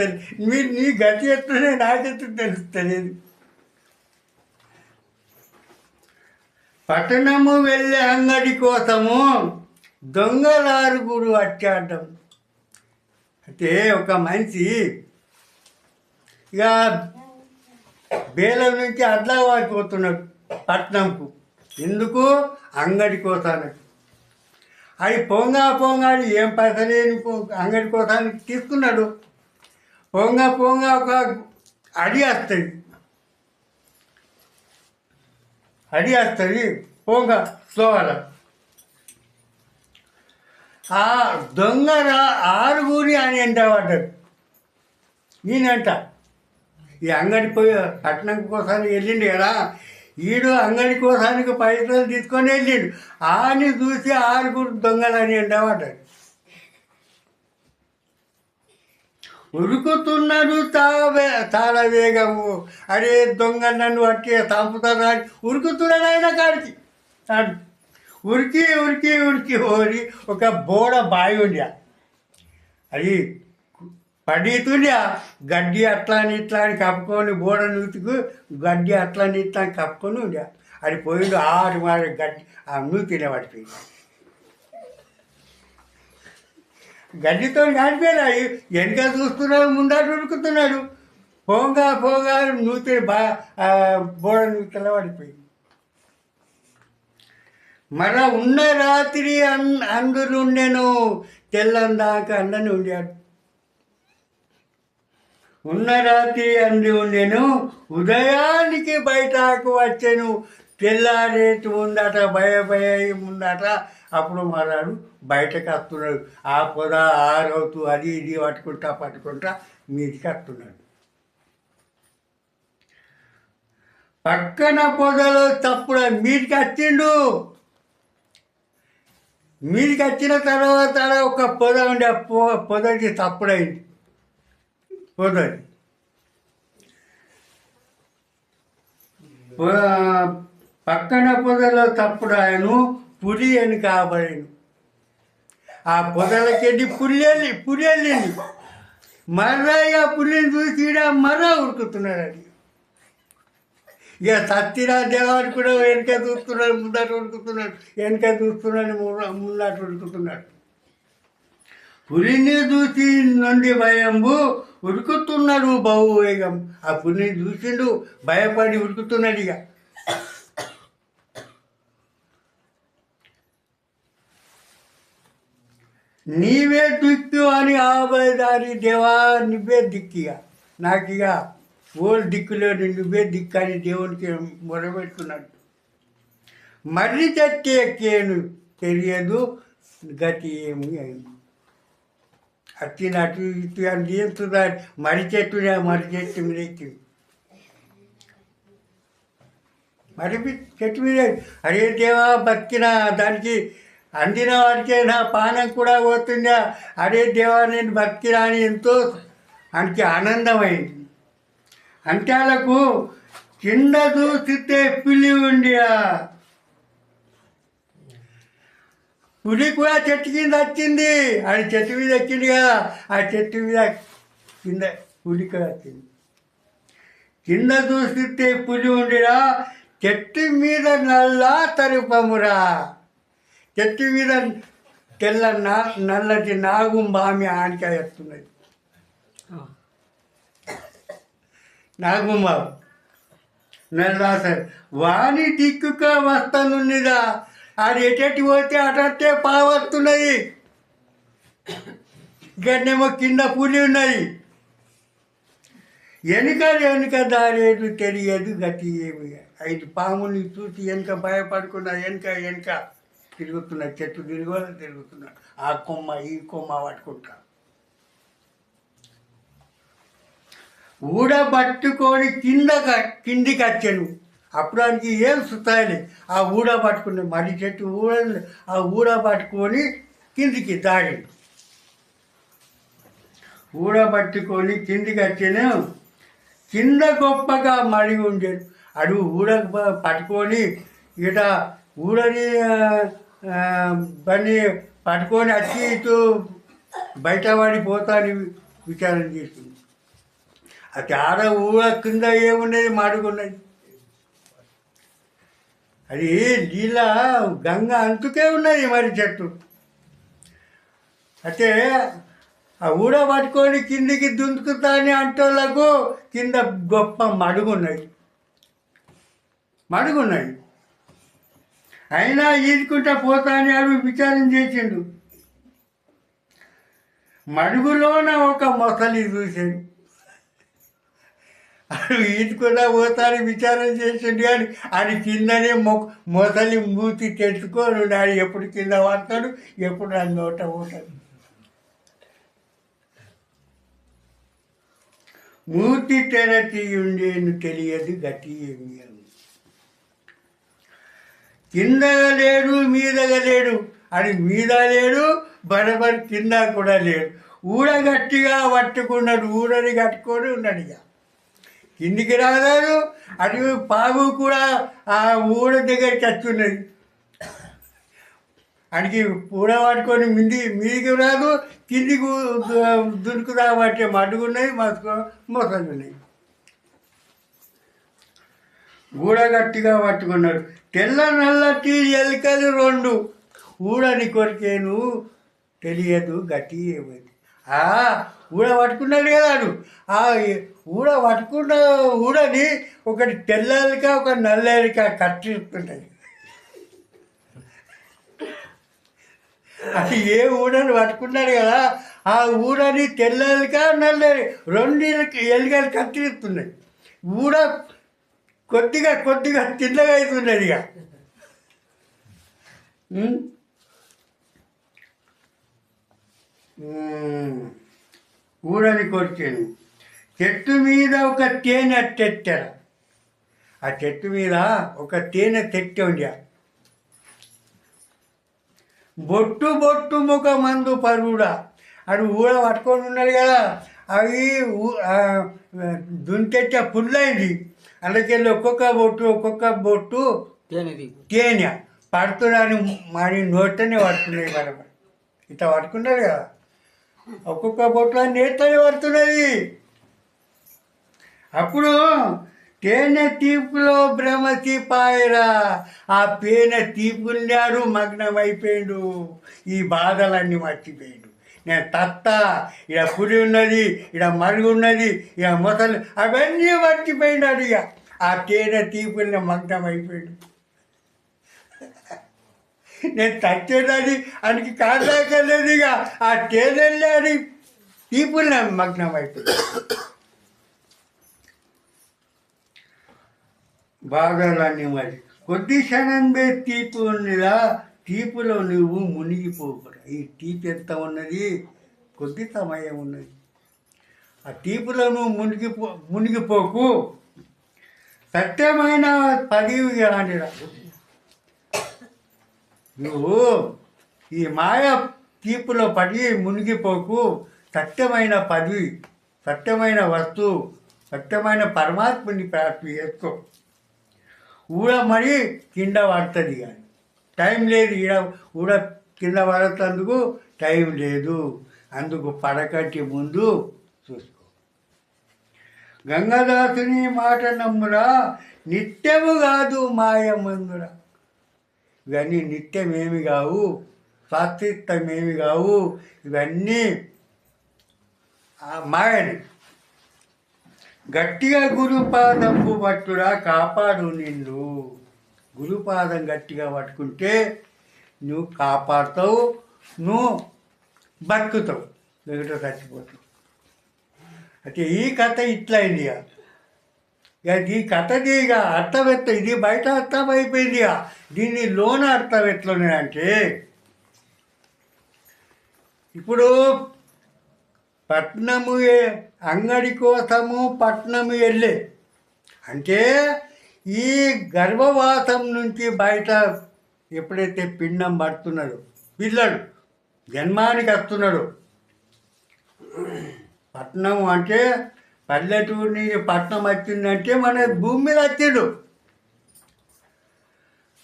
తెలుస్తుంది. మీరు నీ గతి ఎట్లనే నాకెత్తు తెలుస్తలేదు పట్టణము వెళ్ళే అంగడి కోసము దొంగలారుగుడు అట్టాడడం అంటే ఒక మనిషి ఇక బేలం నుంచి అడ్లా వాడిపోతున్నాడు పట్నంకు. ఎందుకు? అంగడి కోసానికి అది పొంగా పొంగాడు ఏం పైసలేని పో- అంగడి కోసానికి తీసుకున్నాడు. పొంగ పొంగ ఒక అడి వస్తుంది అడి వస్తుంది పొంగ సోవాల ఆ దొంగ ఆరుగురి అని ఎంటవాడ్డాడు నేనంట ఈ అంగడి పోయి పట్టణం కోసానికి వెళ్ళిండు కదా ఈడు అంగడి కోసానికి పైసలు తీసుకొని వెళ్ళిండు. ఆని చూసి ఆరుగురు దొంగలని ఎండవాడాడు ఉరుకుతున్నాడు తావే తాళ వేగము అరే దొంగ నన్ను అట్టి చంపుతాడు అని ఉరుకుతున్నాడు ఆయన కాడికి. ఉరికి ఉరికి ఉరికి ఓరి ఒక బోడ బావి ఉండే అది పడితుండే గడ్డి అట్లా అని ఇట్లా అని కప్పుకొని బోడ నూతుకు గడ్డి అట్లా అని ఇట్లా అని కప్పుకొని ఉండే అది పోయిండు ఆరు మారి గడ్డి ఆ నూతినే పడిపోయింది గడ్డితో కాడిపోయినాయి వెనక చూస్తున్నాడు ముందర ఉరుకుతున్నాడు పోగా పోగా నూతి బా ఆ బోడ పడిపోయింది మన ఉన్న రాత్రి అన్ అందరు తెల్లందాక అందని ఉండాడు. ఉన్న రాత్రి అంది ఉండెను ఉదయానికి బయటకు వచ్చాను తెల్లారేటి ముందట భయ భయ ముందట అప్పుడు మారాడు బయటకు వస్తున్నాడు. ఆ పొద ఆరవుతూ అది ఇది పట్టుకుంటా పట్టుకుంటా మీదికి వస్తున్నాడు. పక్కన పొదలో తప్పుడు మీదికి వచ్చిండు. మీదికి వచ్చిన తర్వాత ఒక పొద ఉండే ఆ పొ పొదకి తప్పుడైంది. పొదది పక్కన పొదలో తప్పుడు ఆయను పులి అని కాబడిను. ఆ పొదలకెళ్ళి పులి వెళ్ళి పులి వెళ్ళింది మర్రా పులిని చూసి ఈడ మర్రా ఉరుకుతున్నాడు అది ఇక సత్యరా దేవాడు కూడా వెనక చూస్తున్నాడు ముందట ఉడుకుతున్నాడు వెనక చూస్తున్నాడు ముందట ఉడుకుతున్నాడు పులిని చూసి నుండి భయంబు ఉరుకుతున్నాడు బహు వేగం ఆ పులిని చూసిండు భయపడి ఉరుకుతున్నాడు ఇక. నీవే దిక్కు అని ఆబదారి దేవా నువ్వే దిక్కిగా. నాకు ఇక ఓల్ దిక్కులో నువ్వే దిక్కు అని దేవునికి మొరబెట్టుకున్నట్టు మర్రి తట్టేకేను తెలియదు గతి ఏమి అయింది. అట్టిన అటు ఇటు అని చేస్తుందా మర్రి చెట్టు మర్రి చెట్టు మీద ఎక్కింది. మరి చెట్టు మీద అరే దేవా బతికిన దానికి అందిన వాడికే నా పానం కూడా పోతుందా? అదే దేవా నేను అని ఎంతో ఆయనకి ఆనందమైంది. అంత్యాలకు కింద చూస్తే పులి ఉండియా? పులి కూడా చెట్టు కింద వచ్చింది. అది చెట్టు మీద ఎక్కింది కదా ఆ చెట్టు మీద కింద పులి కూడా వచ్చింది. కింద చూస్తే పులి ఉండిరా చెట్టు మీద నల్లా తరుపమురా. చెట్టు మీద తెల్ల నా నల్లటి నాగు బామి ఆనకాయ వస్తున్నది నాగుమ్మ నల్లాసరి వాణి దిక్కుగా వస్తానున్నదా అది ఎటెట్టి పోతే అటట్టే పావస్తున్నది ఇక్కడనేమో కింద పులి ఉన్నది. వెనుక వెనుక దారేది తెలియదు గతి ఏమి. ఐదు పాముని చూసి వెనుక భయపడుకున్నా వెనుక వెనుక తిరుగుతున్నాడు చెట్టు తిరుగున తిరుగుతున్నాడు. ఆ కొమ్మ ఈ కొమ్మ పట్టుకుంటా. ఊడబట్టుకొని కింద కిందికి వచ్చాను అప్పుడానికి ఏం సుతాయలే. ఆ ఊడ పట్టుకుని మడి చెట్టు ఊడ ఆ ఊడ పట్టుకొని కిందికి దాడి ఊడ పట్టుకొని కిందికి వచ్చాను. కింద గొప్పగా మడి ఉండేది అడుగు ఊడ పట్టుకొని ఇట ఊడని బండి పట్టుకొని వచ్చి ఇటు బయట పడిపోతాని విచారం చేస్తుంది అది ఆడ ఊర కింద ఏమున్నది మాడుకున్నది అది నీళ్ళ గంగ అంతుకే ఉన్నది మరి చెట్టు. అయితే ఆ ఊడ పట్టుకొని కిందికి దుంకుతా అని అంటోళ్ళకు కింద గొప్ప మడుగున్నది. మడుగున్నది. అయినా ఈదుకుంటా పోతా అని అవి విచారం చేసిండు. మడుగులోన ఒక మొసలి చూసాడు. అది ఈదుకుంటా పోతా అని విచారం చేసిండు కానీ అని కిందనే మొ మొసలి మూతి తెచ్చుకొని నాడు ఎప్పుడు కింద పడతాడు ఎప్పుడు నా నోట పోతాడు. మూతి తెరచి ఉండేను తెలియదు గతి ఏమి కిందగా లేడు మీదగా లేడు. అది మీద లేడు బరబర్ కింద కూడా లేడు. ఊడ గట్టిగా పట్టుకున్నాడు ఊడని కట్టుకొని ఉన్నాడు ఇక. కిందికి రాదాడు అటు పాము కూడా ఆ ఊడ దగ్గరికి వచ్చున్నది అడిగి పూడ పట్టుకొని మింది మీదికి రాదు కిందికి దునుకు పట్టే మడుగున్నాయి మసుకో మొసలు ఉన్నాయి గూడగట్టిగా గట్టిగా పట్టుకున్నాడు. తెల్ల నల్లటి ఎలికలు రెండు. ఊడని కొరికేను తెలియదు గట్టి ఏమైంది. ఆ ఊడ పట్టుకున్నాడు కదా ఆ ఊడ పట్టుకున్న ఊడని ఒకటి తెల్ల ఎలిక ఒక నల్ల ఎలిక కట్టిస్తుంటాయి అది ఏ ఊడని పట్టుకున్నాడు కదా ఆ ఊడని తెల్ల ఎలిక నల్ల ఎలుక. రెండు ఎలిక ఎలికలు కట్టిస్తున్నాయి ఊడ కొద్దిగా కొద్దిగా చిన్నగా అవుతున్నది ఇక. ఊరని కొరిచాను చెట్టు మీద ఒక తేనె తెచ్చారు ఆ చెట్టు మీద ఒక తేనె తెట్టె ఉండి. బొట్టు బొట్టు ముఖ మందు పరుడా. అది ఊడ పట్టుకొని ఉన్నాడు కదా. అవి దుంకెచ్చ పుల్లైంది. అందుకెళ్ళి ఒక్కొక్క బొట్టు ఒక్కొక్క బొట్టు తేనెది. తేనె. పడుతున్నాను మరి నోటనే పడుతున్నాయి మరి. ఇట్లా పట్టుకున్నాడు కదా. ఒక్కొక్క బొట్టు నేతనే పడుతున్నది. అప్పుడు తేనె తీపులో భ్రమతి పాయరా ఆ పేనె తీపుల్లాడు మగ్నమైపోయాడు. ఈ బాధలన్నీ మర్చిపోయాడు. నేను తత్త ఇక పులి ఉన్నది ఇక మరుగు ఉన్నది ఇక మొసలు అవన్నీ మర్చిపోయినాడు ఇక. ఆ తేనె తీపుల్ని మగ్నమైపోయాడు నేను తచ్చేదని ఆయనకి కాదాకలేదు ఇక. ఆ తేనెల్లి అని తీపుల్ని మగ్నమైపోయాడు రాని మరి. కొద్ది క్షణంబే తీపి ఉన్నదా? టీపులో నువ్వు మునిగిపోకురా ఈ తీపి ఎంత ఉన్నది? కొద్ది సమయం ఉన్నది. ఆ టీపులో నువ్వు మునిగిపో మునిగిపోకు. సత్యమైన పదివి కానిరా నువ్వు ఈ మాయ తీపులో పడి మునిగిపోకు. సత్యమైన పదవి సత్యమైన వస్తువు సత్యమైన పరమాత్మని ప్రాప్తి చేసుకో. ఊడ మరి కింద పడుతుంది కానీ టైం లేదు. ఈడ ఊడ కింద పడతందుకు టైం లేదు. అందుకు పడకట్టి ముందు చూసుకో. గంగాదాసుని మాట నమ్మురా. నిత్యము కాదు మాయమందురా ఇవన్నీ నిత్యమేమి కావు. శాస్త్రిత్వమేమి కావు. ఇవన్నీ మాయని. గట్టిగా గురుపాదంపు పట్టురా కాపాడు నిన్ను. గురుపాదం గట్టిగా పట్టుకుంటే నువ్వు కాపాడుతావు నువ్వు బతుకుతావు. లేకపోతే చచ్చిపోతావు అయితే ఈ కథ ఇట్లయింది ఇక. ఇక ఈ కథది ఇక అర్థం ఇది బయట అర్థం అయిపోయింది ఇక. దీన్ని లోన అర్థం అంటే ఇప్పుడు పట్నము అంగడి కోసము పట్నము వెళ్ళే. అంటే ఈ గర్భవాసం నుంచి బయట ఎప్పుడైతే పిండం పడుతున్నాడు పిల్లడు జన్మానికి వస్తున్నాడు పట్నం అంటే పల్లెటూరు నుంచి పట్నం వచ్చిందంటే మన భూమి మీద వచ్చిండు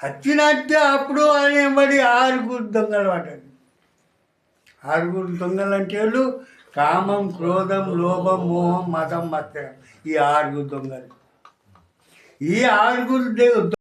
వచ్చినట్టే అప్పుడు ఆయన మరి ఆరుగురు దొంగలు పడ్డాడు ఆరుగురు దొంగలు అంటే వాళ్ళు కామం క్రోధం లోభం మోహం మతం మత్సరం. ఈ ఆరుగురు దొంగలు. ఈ ఆరుగురు దే-